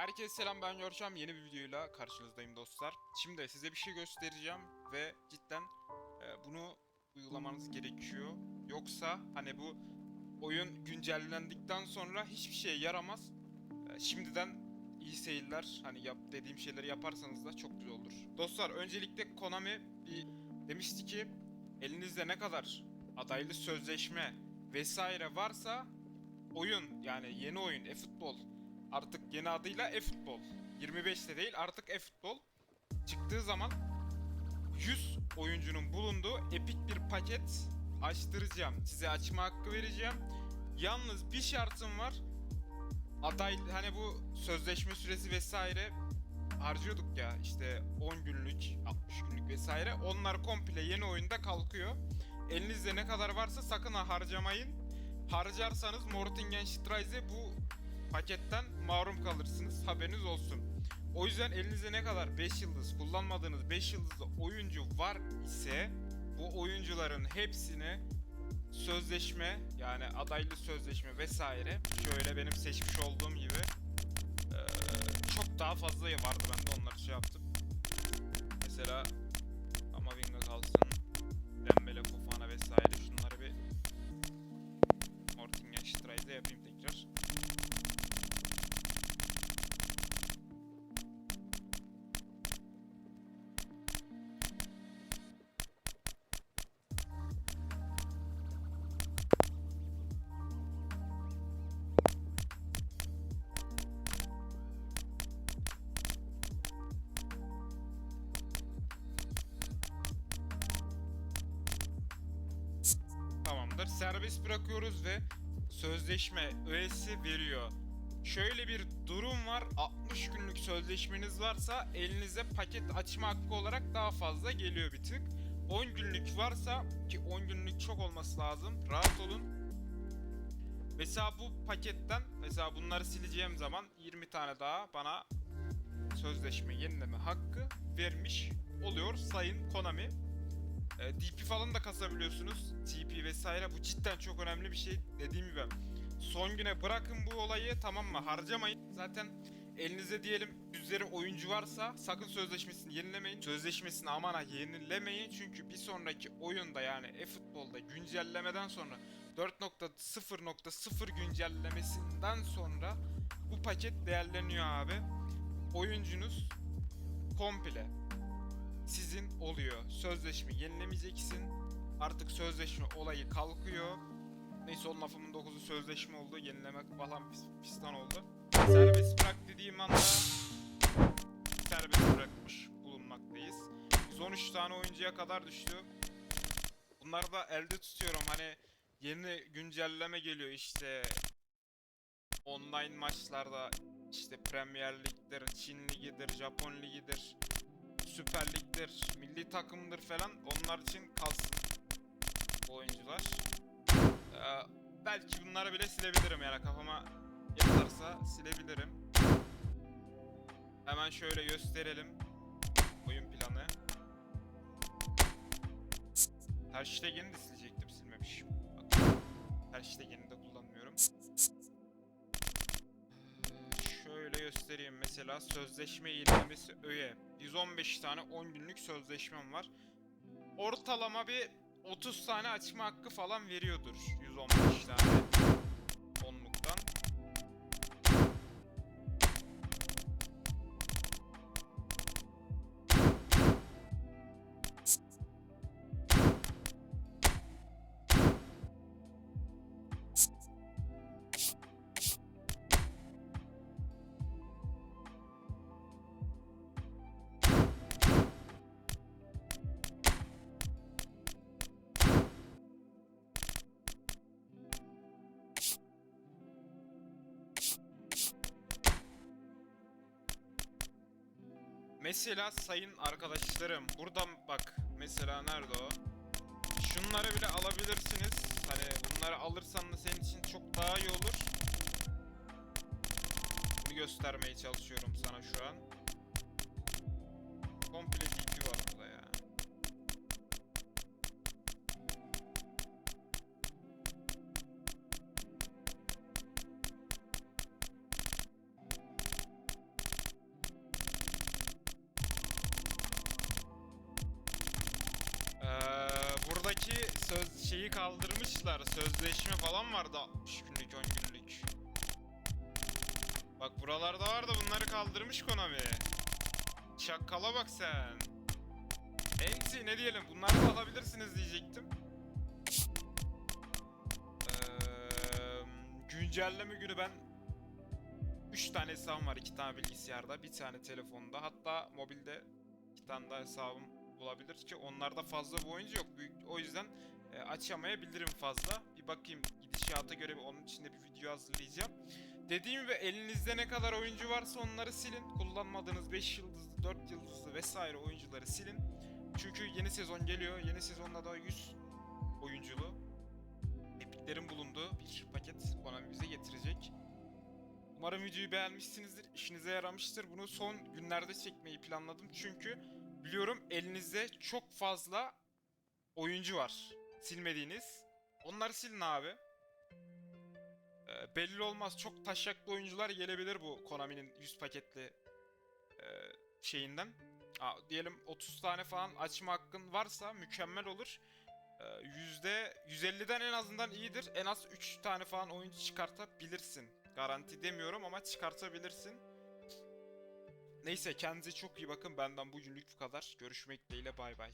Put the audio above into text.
Herkese selam ben Görkem yeni bir videoyla karşınızdayım dostlar. Şimdi size bir şey göstereceğim ve cidden e, bunu uygulamanız gerekiyor. Yoksa hani bu oyun güncellendikten sonra hiçbir şeye yaramaz. E, şimdiden iyi seyirler. Hani yap dediğim şeyleri yaparsanız da çok güzel olur. Dostlar öncelikle Konami bir demişti ki elinizde ne kadar adaylı sözleşme vesaire varsa oyun yani yeni oyun e-futbol artık yeni adıyla e-futbol 25'te değil artık e-futbol çıktığı zaman 100 oyuncunun bulunduğu epik bir paket açtıracağım. Size açma hakkı vereceğim. Yalnız bir şartım var. Aday hani bu sözleşme süresi vesaire harcıyorduk ya işte 10 günlük, 60 günlük vesaire. Onlar komple yeni oyunda kalkıyor. Elinizde ne kadar varsa sakın ha harcamayın. Harcarsanız Mortingenstraße bu paketten mahrum kalırsınız. Haberiniz olsun. O yüzden elinizde ne kadar 5 yıldız kullanmadığınız 5 yıldızlı oyuncu var ise bu oyuncuların hepsini sözleşme yani adaylı sözleşme vesaire şöyle benim seçmiş olduğum gibi çok daha fazla vardı ben de onları şey yaptım. Mesela Amavinga kalsın, Dembele, Fofana vesaire şunları bir Mortingenstraße yapayım Serbest bırakıyoruz ve sözleşme öğesi veriyor. Şöyle bir durum var. 60 günlük sözleşmeniz varsa elinize paket açma hakkı olarak daha fazla geliyor bir tık. 10 günlük varsa ki 10 günlük çok olması lazım. Rahat olun. Mesela bu paketten mesela bunları sileceğim zaman 20 tane daha bana sözleşme yenileme hakkı vermiş oluyor Sayın Konami. E, DP falan da kasabiliyorsunuz. TP vesaire bu cidden çok önemli bir şey. Dediğim gibi son güne bırakın bu olayı tamam mı? Harcamayın. Zaten elinizde diyelim üzeri oyuncu varsa sakın sözleşmesini yenilemeyin. Sözleşmesini aman ha yenilemeyin. Çünkü bir sonraki oyunda yani e-futbolda güncellemeden sonra 4.0.0 güncellemesinden sonra bu paket değerleniyor abi. Oyuncunuz komple sizin oluyor. Sözleşme yenilemeyeceksin. Artık sözleşme olayı kalkıyor. Neyse onun lafımın 9'u sözleşme oldu. Yenilemek falan pis- pistan oldu. Serbest bırak dediğim anda serbest bırakmış bulunmaktayız. 113 tane oyuncuya kadar düştü. Bunları da elde tutuyorum. Hani yeni güncelleme geliyor işte online maçlarda işte Premier Lig'dir, Çin Ligi'dir, Japon Ligi'dir. Süper Lig'dir, milli takımdır falan onlar için kalsın bu oyuncular. Ee, belki bunları bile silebilirim yani kafama yatarsa silebilirim. Hemen şöyle gösterelim oyun planı. Hashtag'ini de silecektim silmemişim. Bak, Hashtag'ini de kullanmıyorum. Ee, Şöyle göstereyim mesela sözleşme yenilemesi öğe. 115 tane 10 günlük sözleşmem var. Ortalama bir 30 tane açma hakkı falan veriyordur 115 tane Mesela sayın arkadaşlarım buradan bak mesela nerede o? Şunları bile alabilirsiniz. Hani bunları alırsan da senin için çok daha iyi olur. Bunu göstermeye çalışıyorum sana şu an. Komple söz şeyi kaldırmışlar. Sözleşme falan vardı 60 günlük 10 günlük. Bak buralarda var da bunları kaldırmış Konami. Çakala bak sen. Enti ne diyelim bunları da alabilirsiniz diyecektim. Eee, güncelleme günü ben 3 tane hesabım var. 2 tane bilgisayarda, bir tane telefonda. Hatta mobilde 2 tane daha hesabım bulabilir ki onlarda fazla bir oyuncu yok. Büyük, o yüzden e, açamayabilirim fazla. Bir bakayım gidişata göre bir, onun içinde bir video hazırlayacağım. Dediğim gibi elinizde ne kadar oyuncu varsa onları silin. Kullanmadığınız 5 yıldızlı, 4 yıldızlı vesaire oyuncuları silin. Çünkü yeni sezon geliyor. Yeni sezonda da 100 oyunculu epiklerin bulunduğu bir paket Konami bize getirecek. Umarım videoyu beğenmişsinizdir, işinize yaramıştır. Bunu son günlerde çekmeyi planladım çünkü biliyorum elinizde çok fazla oyuncu var silmediğiniz. Onları silin abi. Ee, belli olmaz. Çok taşaklı oyuncular gelebilir bu Konami'nin 100 paketli e, şeyinden. Aa, diyelim 30 tane falan açma hakkın varsa mükemmel olur. Ee, Yüzde 150'den en azından iyidir. En az 3 tane falan oyuncu çıkartabilirsin. Garanti demiyorum ama çıkartabilirsin. Neyse kendinize çok iyi bakın. Benden bugünlük bu kadar. Görüşmek dileğiyle bay bay.